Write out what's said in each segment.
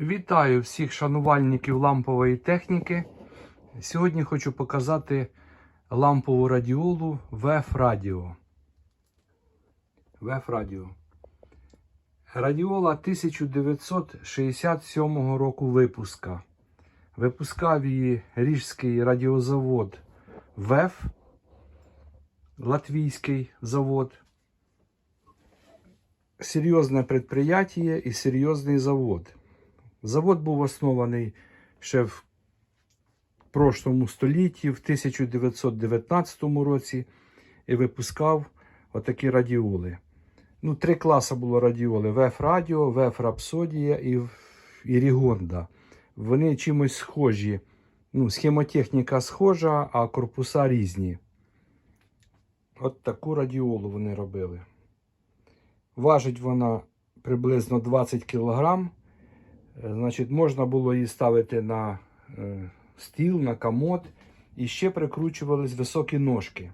Вітаю всіх шанувальників лампової техніки. Сьогодні хочу показати лампову радіолу VF Radio. VF Radio. Радіола 1967 року випуска. Випускав її Ріжський радіозавод ВЕФ, Латвійський завод. Серйозне предприятие і серйозний завод. Завод був оснований ще в прошлому столітті, в 1919 році, і випускав отакі радіоли. Ну, три класи було радіоли: ВЕФ Радіо, ВЕФ Рапсодія і, і Рігонда. Вони чимось схожі. Ну, схемотехніка схожа, а корпуса різні. От таку радіолу вони робили. Важить вона приблизно 20 кг. Значить, можна було її ставити на е, стіл, на комод. І ще прикручувались високі ножки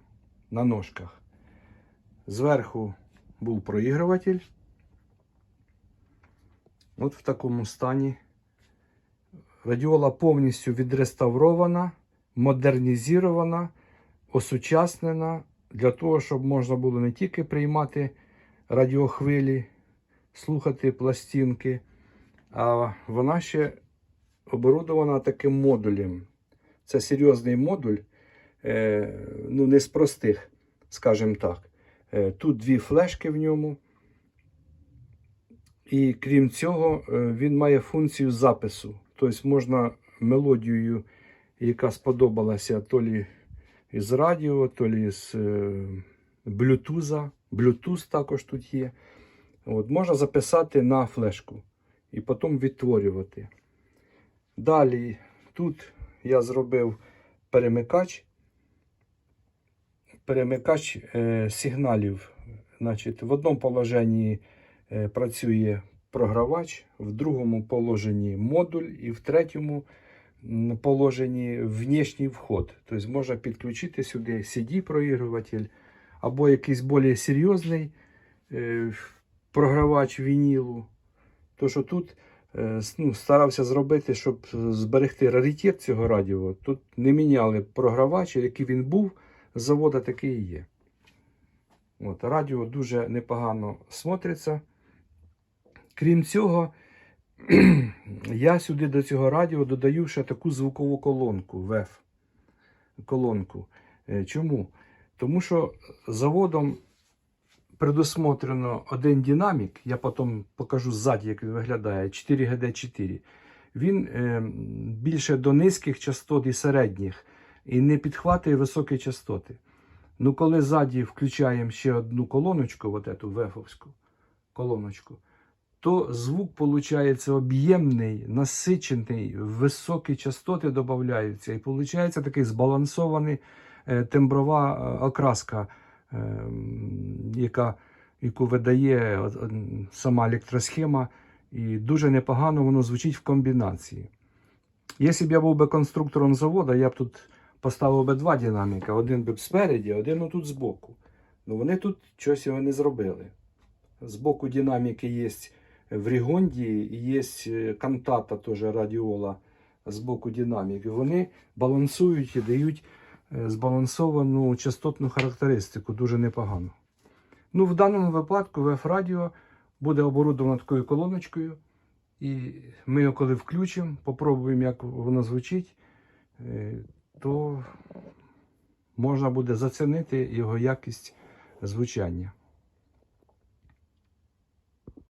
на ножках. Зверху був проігруватель. От в такому стані. Радіола повністю відреставрована, модернізована, осучаснена для того, щоб можна було не тільки приймати радіохвилі, слухати пластинки, а вона ще оборудована таким модулем. Це серйозний модуль, е, ну не з простих, скажімо так. Е, Тут дві флешки в ньому. І крім цього, е, він має функцію запису. Тобто можна мелодією, яка сподобалася то лі із радіо, то лі з блютуза. Bluetooth також тут є. От, Можна записати на флешку і потім відтворювати. Далі тут я зробив перемикач. Перемикач е, сигналів. Значить, В одному положенні е, працює програвач, в другому положенні модуль і в третьому положенні внішній вход. Тобто можна підключити сюди CD-проігруватель або якийсь більш серйозний е, програвач вінілу. То, що тут е, ну, старався зробити, щоб зберегти раритет цього радіо. Тут не міняли програвач, який він був з завода, такий і є. От, радіо дуже непогано смотриться. Крім цього, я сюди до цього радіо додаю ще таку звукову колонку VEF. Колонку. Е, Чому? Тому що заводом предусмотрено один динамік, я потім покажу ззаді, як він виглядає, 4GD4. Він е, більше до низьких частот і середніх, і не підхватує високі частоти. Ну, коли ззаді включаємо ще одну колоночку, от эту вефовську колоночку, то звук виходить об'ємний, насичений, високі частоти додаються, і виходить такий збалансований е, темброва е, окраска, яка, яку видає сама електросхема, і дуже непогано воно звучить в комбінації. Якщо б я був би конструктором заводу, я б тут поставив би два динаміка, один би спереді, один отут збоку. Ну вони тут щось його не зробили. Збоку динаміки є в Рігонді, є кантата теж радіола з боку динаміки. Вони балансують і дають збалансовану частотну характеристику, дуже непогано. Ну, в даному випадку VF радіо буде оборудовано такою колоночкою. І ми його коли включимо, попробуємо, як воно звучить, е, то можна буде зацінити його якість звучання.